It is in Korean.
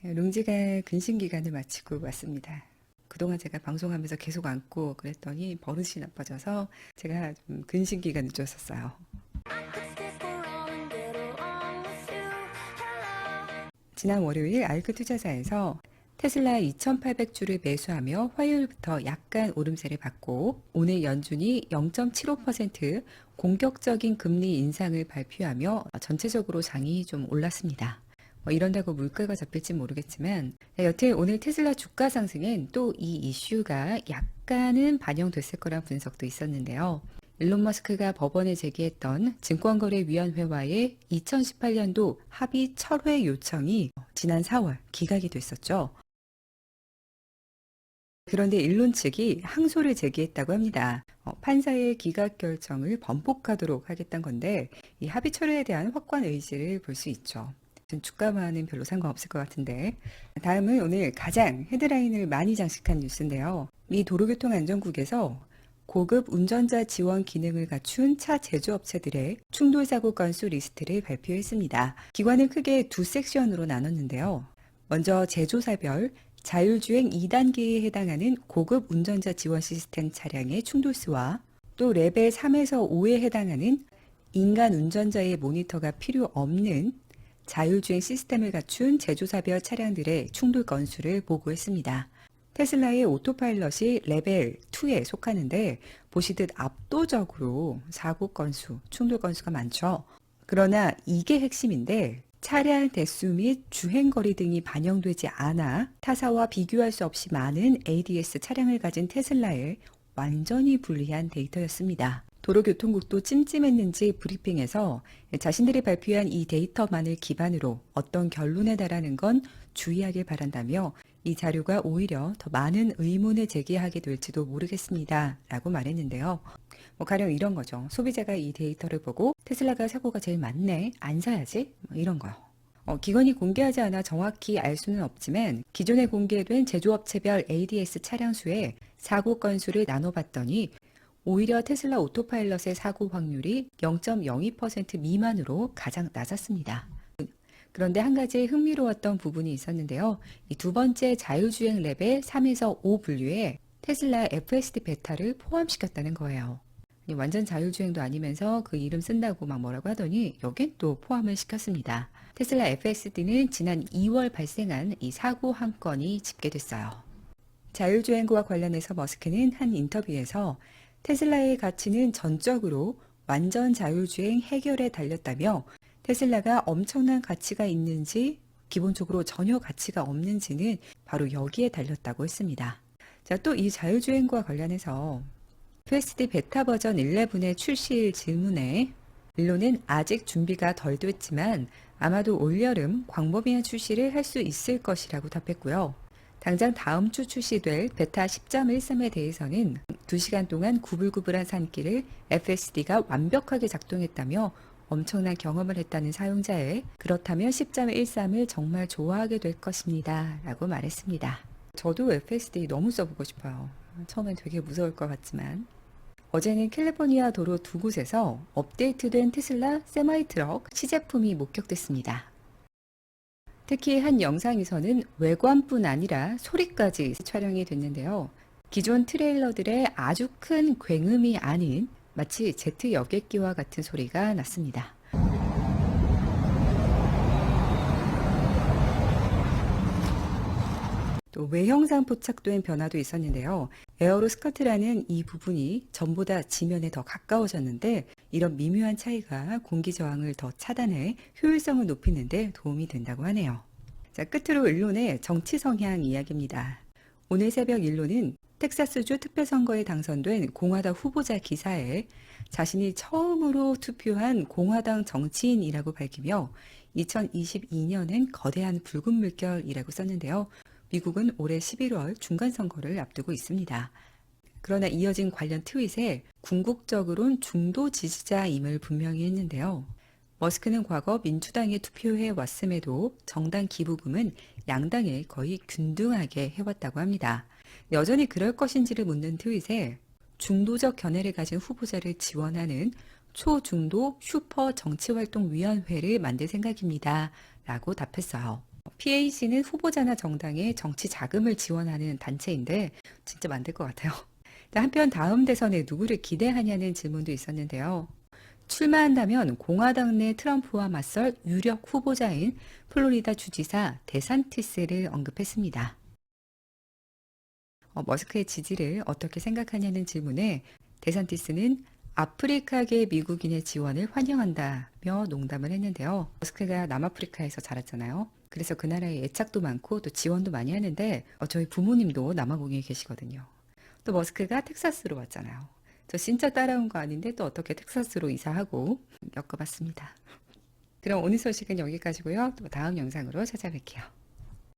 네, 룽지가 근신 기간을 마치고 왔습니다. 그동안 제가 방송하면서 계속 안고 그랬더니 버릇이 나빠져서 제가 좀 근신 기간을 줬었어요. 지난 월요일 알크 투자사에서 테슬라 2,800주를 매수하며 화요일부터 약간 오름세를 받고 오늘 연준이 0.75% 공격적인 금리 인상을 발표하며 전체적으로 장이 좀 올랐습니다. 뭐 이런다고 물가가 잡힐지 모르겠지만 네, 여튼 오늘 테슬라 주가 상승엔 또 이 이슈가 약간은 반영됐을 거란 분석도 있었는데요. 일론 머스크가 법원에 제기했던 증권거래위원회와의 2018년도 합의 철회 요청이 지난 4월 기각이 됐었죠. 그런데 일론 측이 항소를 제기했다고 합니다. 어, 판사의 기각 결정을 번복하도록 하겠다는 건데 이 합의 철회에 대한 확고한 의지를 볼 수 있죠. 주가와는 별로 상관없을 것 같은데 다음은 오늘 가장 헤드라인을 많이 장식한 뉴스인데요. 미 도로교통안전국에서 고급 운전자 지원 기능을 갖춘 차 제조업체들의 충돌 사고 건수 리스트를 발표했습니다. 기관은 크게 두 섹션으로 나눴는데요. 먼저 제조사별 자율주행 2단계에 해당하는 고급 운전자 지원 시스템 차량의 충돌수와 또 레벨 3에서 5에 해당하는 인간 운전자의 모니터가 필요 없는 자율주행 시스템을 갖춘 제조사별 차량들의 충돌 건수를 보고했습니다. 테슬라의 오토파일럿이 레벨 2에 속하는데 보시듯 압도적으로 사고 건수, 충돌 건수가 많죠. 그러나 이게 핵심인데 차량 대수 및 주행거리 등이 반영되지 않아 타사와 비교할 수 없이 많은 ADS 차량을 가진 테슬라에 완전히 불리한 데이터였습니다. 도로교통국도 찜찜했는지 브리핑에서 자신들이 발표한 이 데이터만을 기반으로 어떤 결론에 달하는 건 주의하길 바란다며 이 자료가 오히려 더 많은 의문을 제기하게 될지도 모르겠습니다. 라고 말했는데요. 뭐 가령 이런 거죠. 소비자가 이 데이터를 보고 테슬라가 사고가 제일 많네. 안 사야지. 뭐 이런 거요. 어, 기관이 공개하지 않아 정확히 알 수는 없지만 기존에 공개된 제조업체별 ADS 차량 수의 사고 건수를 나눠봤더니 오히려 테슬라 오토파일럿의 사고 확률이 0.02% 미만으로 가장 낮았습니다. 그런데 한 가지 흥미로웠던 부분이 있었는데요. 이두 번째 자율주행 레벨 3에서 5 분류에 테슬라 FSD 베타를 포함시켰다는 거예요. 완전 자율주행도 아니면서 그 이름 쓴다고 막 뭐라고 하더니 여긴 또 포함을 시켰습니다. 테슬라 FSD는 지난 2월 발생한 이 사고 한 건이 집계됐어요. 자율주행과 관련해서 머스크는 한 인터뷰에서 테슬라의 가치는 전적으로 완전 자율주행 해결에 달렸다며 테슬라가 엄청난 가치가 있는지 기본적으로 전혀 가치가 없는지는 바로 여기에 달렸다고 했습니다. 자, 또 이 자율주행과 관련해서 FSD 베타 버전 11의 출시일 질문에 일론은 아직 준비가 덜 됐지만 아마도 올여름 광범위한 출시를 할 수 있을 것이라고 답했고요. 당장 다음 주 출시될 베타 10.13에 대해서는 2시간 동안 구불구불한 산길을 FSD가 완벽하게 작동했다며 엄청난 경험을 했다는 사용자에 그렇다면 10.13을 정말 좋아하게 될 것입니다. 라고 말했습니다. 저도 FSD 너무 써보고 싶어요. 처음엔 되게 무서울 것 같지만. 어제는 캘리포니아 도로 두 곳에서 업데이트된 테슬라 세마이 트럭 시제품이 목격됐습니다. 특히 한 영상에서는 외관뿐 아니라 소리까지 촬영이 됐는데요. 기존 트레일러들의 아주 큰 굉음이 아닌 마치 제트 여객기와 같은 소리가 났습니다. 또 외형상 포착된 변화도 있었는데요. 에어로 스커트라는 이 부분이 전보다 지면에 더 가까워졌는데 이런 미묘한 차이가 공기 저항을 더 차단해 효율성을 높이는데 도움이 된다고 하네요. 자, 끝으로 일론의 정치 성향 이야기입니다. 오늘 새벽 일론은 텍사스주 특별선거에 당선된 공화당 후보자 기사에 자신이 처음으로 투표한 공화당 정치인이라고 밝히며 2022년은 거대한 붉은 물결이라고 썼는데요. 미국은 올해 11월 중간선거를 앞두고 있습니다. 그러나 이어진 관련 트윗에 궁극적으론 중도 지지자임을 분명히 했는데요. 머스크는 과거 민주당에 투표해 왔음에도 정당 기부금은 양당에 거의 균등하게 해왔다고 합니다. 여전히 그럴 것인지를 묻는 트윗에 중도적 견해를 가진 후보자를 지원하는 초중도 슈퍼 정치활동위원회를 만들 생각입니다. 라고 답했어요. PAC는 후보자나 정당의 정치 자금을 지원하는 단체인데 진짜 만들 것 같아요. 한편 다음 대선에 누구를 기대하냐는 질문도 있었는데요. 출마한다면 공화당 내 트럼프와 맞설 유력 후보자인 플로리다 주지사 데산티스를 언급했습니다. 어, 머스크의 지지를 어떻게 생각하냐는 질문에 데산티스는 아프리카계 미국인의 지원을 환영한다며 농담을 했는데요. 머스크가 남아프리카에서 자랐잖아요. 그래서 그 나라에 애착도 많고 또 지원도 많이 하는데 어, 저희 부모님도 남아공에 계시거든요. 또 머스크가 텍사스로 왔잖아요. 저 진짜 따라온 거 아닌데 또 어떻게 텍사스로 이사하고 엮어봤습니다. 그럼 오늘 소식은 여기까지고요. 또 다음 영상으로 찾아뵐게요.